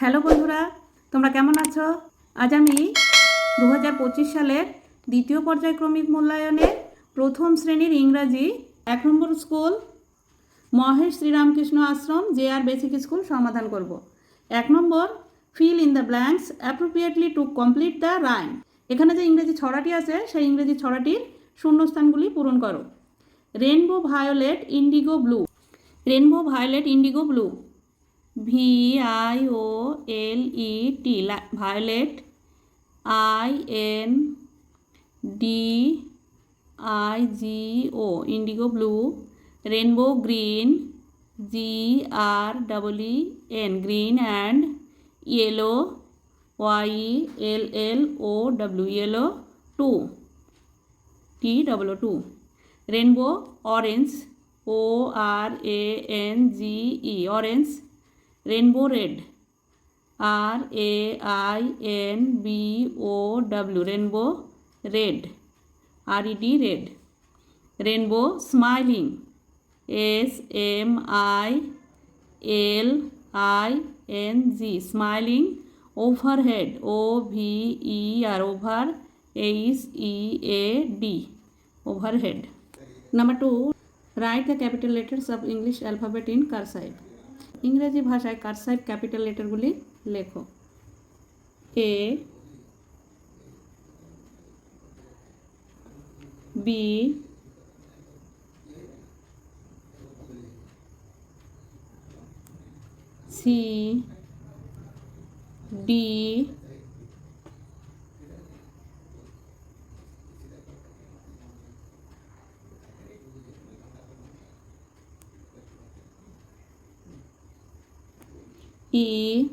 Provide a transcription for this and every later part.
Hello বন্ধুরা, তোমরা কেমন আছো? আজ আমি দু সালের দ্বিতীয় পর্যায়ক্রমিক মূল্যায়নে প্রথম শ্রেণির ইংরাজি এক নম্বর school, Mahesh Sri Ramakrishna Ashram, J R basic school সমাধান করব। এক নম্বর, fill in the blanks, appropriately to complete the rhyme. এখানে যে ইংরেজি ছড়াটি আছে, সেই ইংরেজি ছড়াটির শূন্যস্থানগুলি পূরণ করো। Rainbow violet indigo blue. Rainbow violet indigo blue. V I O L E T violet I N D I G O indigo blue rainbow green G R double E N green and yellow Y L L O W yellow two T double two rainbow orange O R A N G E orange rainbow red R A I N B O W rainbow red R E D red rainbow smiling S M I L I N G smiling overhead O V E R over H E A D overhead. Number two, write the capital letters of English alphabet in cursive. ইংরেজি ভাষায় কারসাইভ capital লেটারগুলি লেখো। A B C D E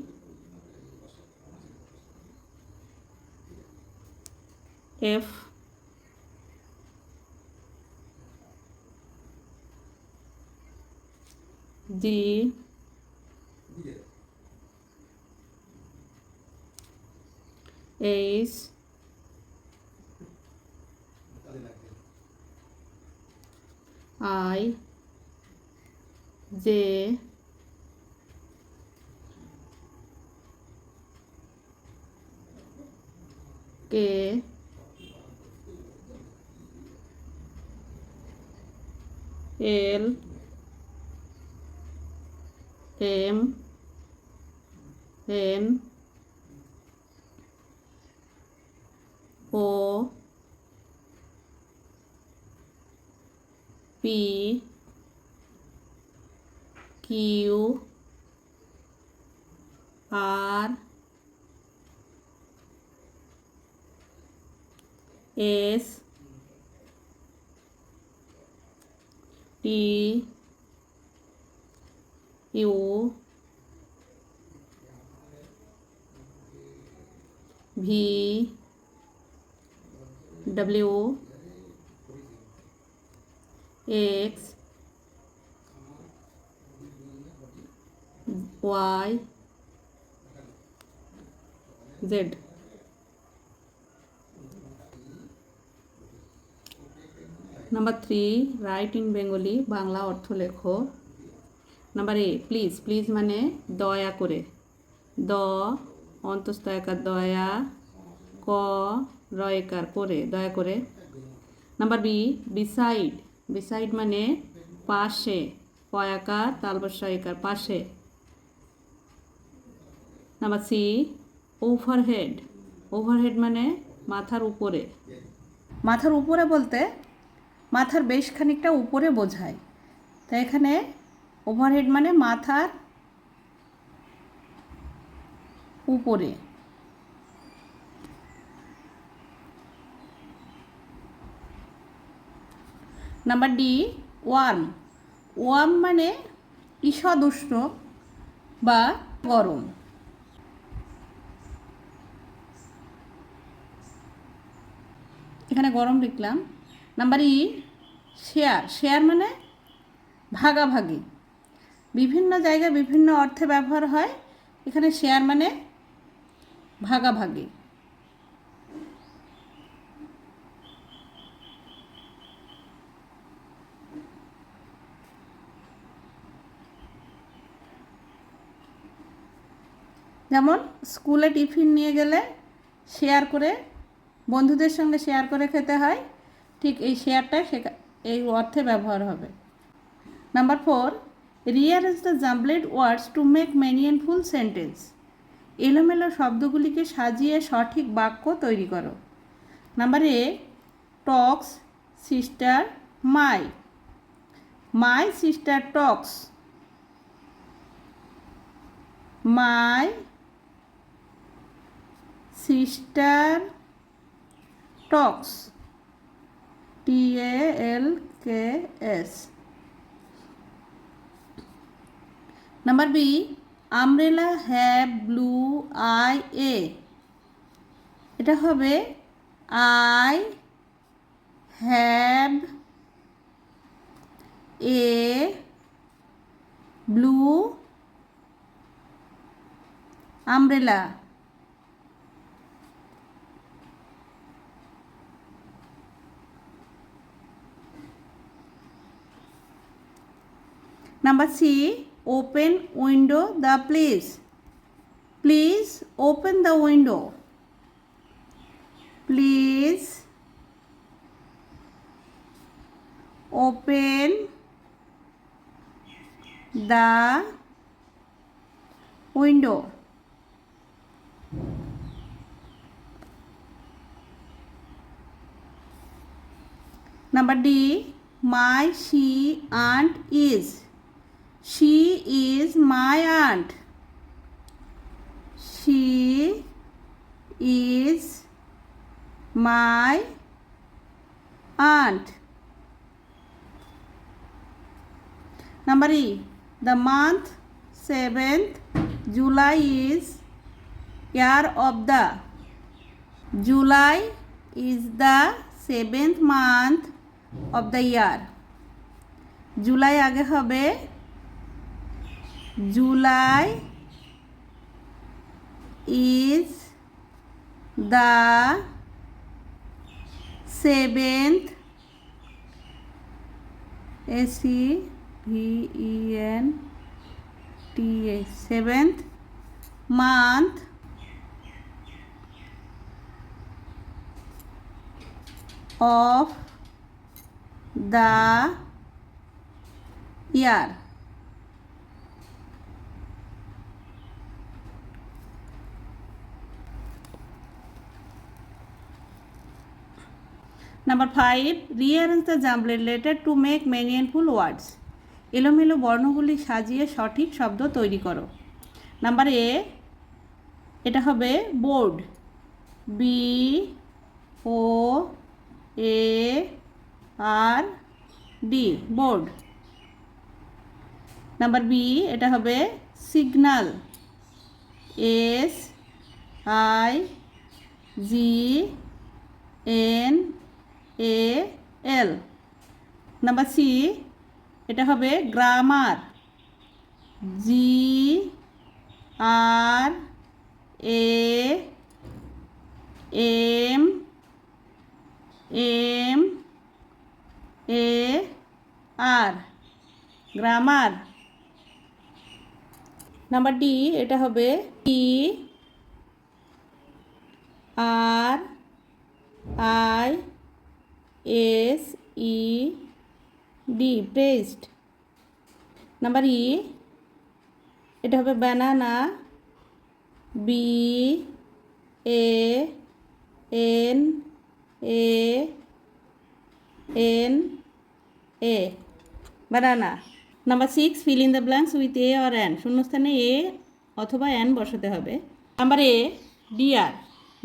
F D H I J que S T U V W X Y Z number three write in Bengali Bangla অর্থ লেখো। Number A please please মানে দয়া করে। দ অন্তস্থ একার দয়া, ক, রয়কার করে, দয়া করে। নাম্বার বি বিসাইড বিসাইড মানে পাশে, পয়াকার তালবস্য একার পাশে। নাম্বার সি ওভারহেড ওভারহেড মানে মাথার উপরে। মাথার উপরে বলতে মাথার বেশ খানিকটা উপরে বোঝায়। তাই এখানে ওভারহেড মানে মাথার উপরে। নাম্বার ডি ওয়ার্ম ওয়ার্ম মানে ঈষদ উষ্ণ বা গরম। এখানে গরম লিখলাম। নাম্বার ই শেয়ার শেয়ার মানে ভাগাভাগি। বিভিন্ন জায়গায় বিভিন্ন অর্থে ব্যবহার হয়। এখানে শেয়ার মানে ভাগাভাগি। যেমন স্কুলে টিফিন নিয়ে গেলে শেয়ার করে, বন্ধুদের সঙ্গে শেয়ার করে খেতে হয়। ঠিক এই শেয়ারটা শেখা এই অর্থে ব্যবহার হবে। Number four rearrange the jumbled words to make full sentence এলোমেলো শব্দগুলিকে সাজিয়ে সঠিক বাক্য তৈরি করো। Number A talks sister my my sister talks my sister talks T A L K S number B umbrella have blue I A এটা হবে I have a blue umbrella Number C. Open window the please. Please open the window. Please open the window. Number D. My she aunt is. She is my aunt. She is my aunt. Number E. The month 7th July is year of the. July is the seventh month of the year. July আগে হবে July is the seventh S E V E N T A seventh month of the year. Number five rearrange the jumbled letter to make meaningful words এলোমেলো বর্ণগুলি সাজিয়ে সঠিক শব্দ তৈরি করো। Number A এটা হবে board B O A R D board number B এটা হবে signal S I G N A L number C এটা হবে grammar G R A M M A R grammar number D এটা হবে T R I S E D pressed number E এটা হবে banana B A N A N A banana number six fill in the blanks with a or an শূন্যস্থানে এ অথবা an বসাতে হবে। Number A deer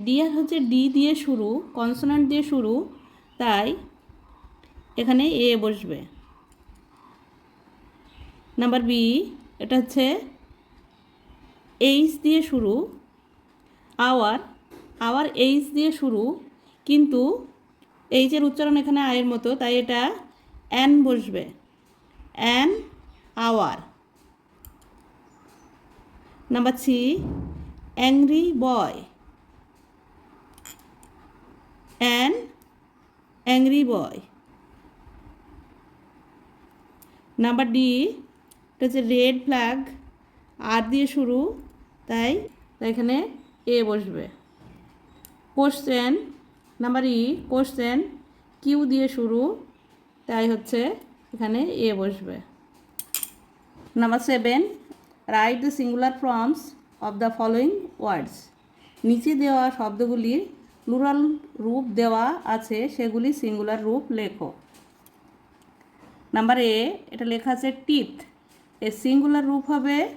deer হচ্ছে D দিয়ে শুরু consonant দিয়ে শুরু তাই এখানে এ বসবে। নাম্বার বি, এটা হচ্ছে এইচ দিয়ে শুরু, আওয়ার আওয়ার এইচ দিয়ে শুরু, কিন্তু এইচের উচ্চারণ এখানে আয়ের মতো, তাই এটা অ্যান বসবে। An hour. Number C, angry boy an angry boy number D এটা হচ্ছে রেড ফ্ল্যাগ আর দিয়ে শুরু, তাই এখানে এ বসবে। Question number E question Q দিয়ে শুরু, তাই হচ্ছে এখানে এ বসবে। Number seven write the singular forms of the following words নিচে দেওয়া শব্দগুলির প্লুরাল রূপ দেওয়া আছে, সেগুলি সিঙ্গুলার রূপ লেখো। নাম্বার এ, এটা লেখা আছে টিথ। এর সিঙ্গুলার রূপ হবে,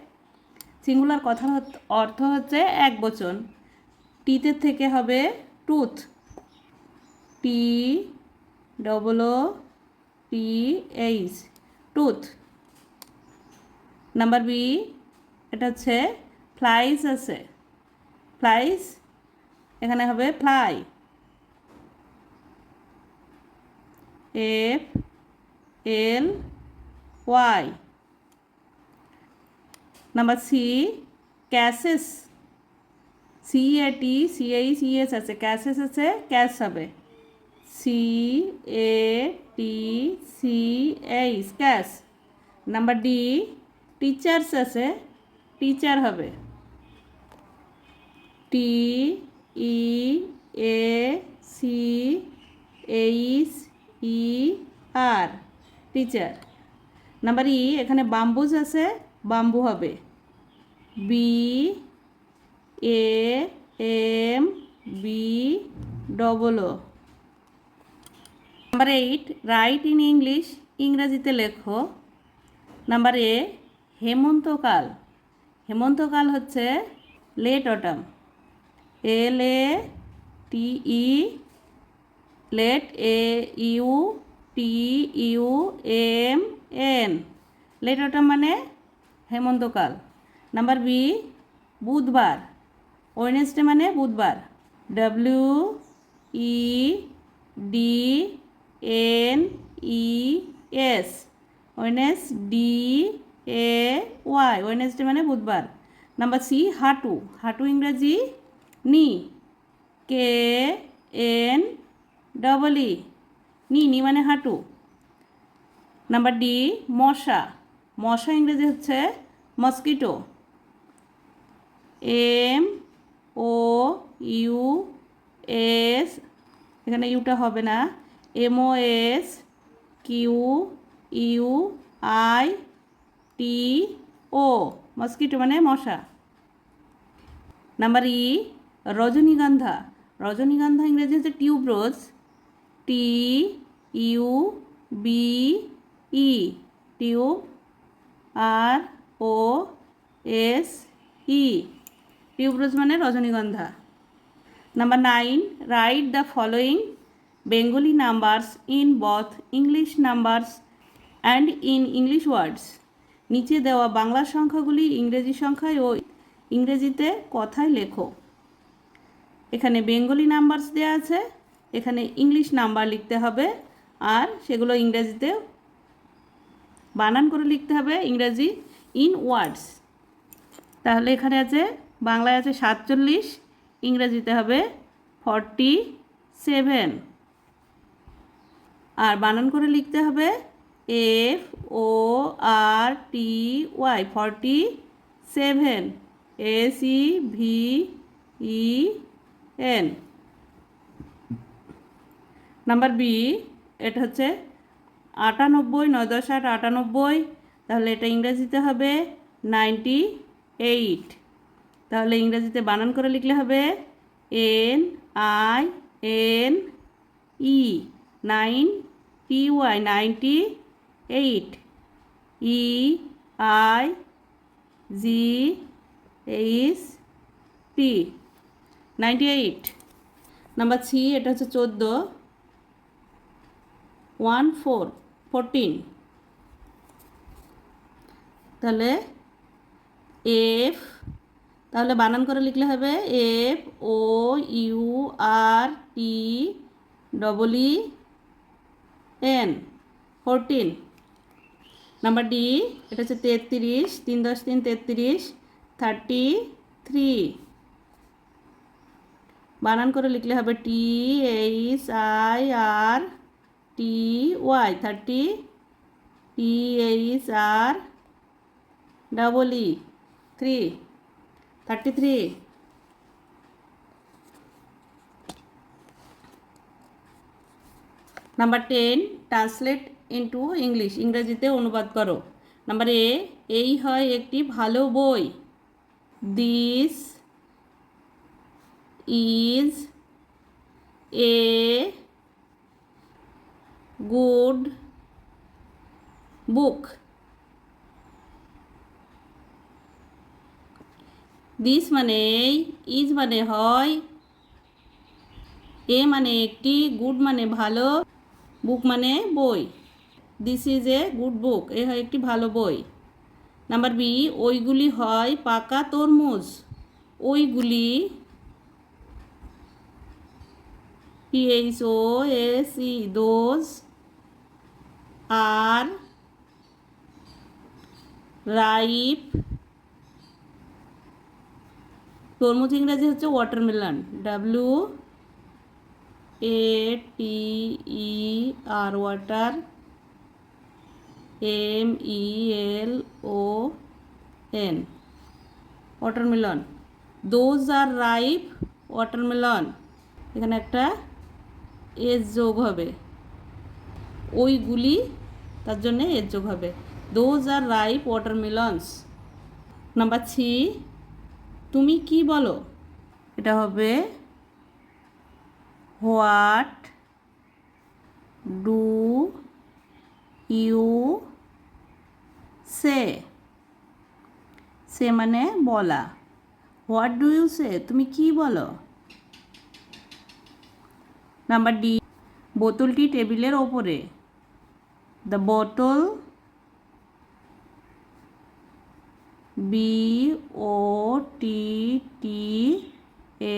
সিঙ্গুলার হত- অর্থ হচ্ছে এক বচন টিতের থেকে হবে tooth. T double O T H, tooth. Number B, এটা হচ্ছে ফ্লাইস আছে। ফ্লাইস এখানে হবে fly F L Y number C catches C A T C H C S আছে। ক্যাসেস আছে ক্যাশ হবে। C A T C H catch number D teachers আছে। Teacher হবে। T E A C H E R teacher number E এখানে bamboos আছে bamboo হবে। B A M B double O number eight write in English ইংরাজিতে লেখো। Number A হেমন্তকাল। হেমন্তকাল হচ্ছে late autumn L A T E late A U T U M N late autumn মানে হেমন্তকাল। নাম্বার বি বুধবার। Wednesday মানে বুধবার। W E D N E S Wednes D A Y Wednesday মানে বুধবার। নাম্বার সি হাঁটু। হাঁটু ইংরেজি নি, কে, এন, ডবল ই নি নি মানে হাঁটু। নাম্বার ডি, মশা। মশা ইংরেজি হচ্ছে mosquito. M, O, U, S, এখানে ইউটা হবে না। M, O, S, Q, U, I, T, O. Mosquito মানে মশা। নাম্বার ই রজনীগন্ধা রজনীগন্ধা ইংরেজি হচ্ছে tuberose T U B E tube R O S E tuberose মানে রজনীগন্ধা। Number nine write the following Bengali numbers in both English numbers and in English words নিচে দেওয়া বাংলা সংখ্যাগুলি ইংরেজি সংখ্যায় ও ইংরেজিতে কথায় লেখো। এখানে বেঙ্গলি নাম্বারস দেওয়া আছে, এখানে ইংলিশ নাম্বার লিখতে হবে, আর সেগুলো ইংরেজিতে বানান করে লিখতে হবে, ইংরেজি ইন ওয়ার্ডস। তাহলে এখানে আছে, বাংলায় আছে সাতচল্লিশ, ইংরেজিতে হবে ফর্টি সেভেন। আর বানান করে লিখতে হবে F O R T Y, forty seven S V E N number B এটা হচ্ছে আটানব্বই, নয় দশ আট আটানব্বই। তাহলে এটা ইংরেজিতে হবে নাইনটি এইট তাহলে ইংরেজিতে বানান করে লিখলে হবে N I N E nine T Y ninety eight E I G H T ninety eight. Number C, এটা হচ্ছে চোদ্দ। One four, fourteen. তাহলে এফ, তাহলে বানান করে লিখলে হবে F, O, U, R, T, double E, N, fourteen. Number D, এটা হচ্ছে তেত্রিশ, তিন দশ, তিন তেত্রিশ, থার্টি থ্রি। বানান করে লিখলে হবে T H I R T Y thirty T H R double E three thirty three number ten translate into English ইংরেজিতে অনুবাদ করো। নাম্বার এ এই হয় একটি ভালো বই। This E a good book this মানে ইজ মানে হয় এ মানে একটি গুড মানে ভালো বুক মানে বই। This is a good book a হয় একটি ভালো বই। নাম্বার বি ওইগুলি হয় পাকা তরমুজ। ওইগুলি PH O S E those are ripe তরমুজ ইংরেজি হচ্ছে watermelon W A T E R water M E L O N watermelon those are ripe watermelon এখানে একটা এস যোগ হবে। ওইগুলি তার জন্যে এস যোগ হবে। Those are ripe watermelons number three তুমি কি বলো? এটা হবে what do you say say মানে বলা। হোয়াট ডু ইউ সে তুমি কি বলো? নাম্বার ডি বোতলটি টেবিলের ওপরে। দ্য বোতল B O T T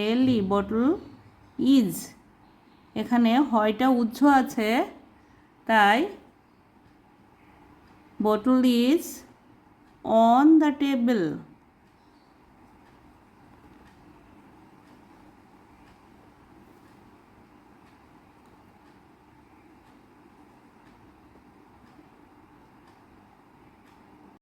L E bottle is এখানে হয়টা উজ্জ আছে, তাই bottle is on the table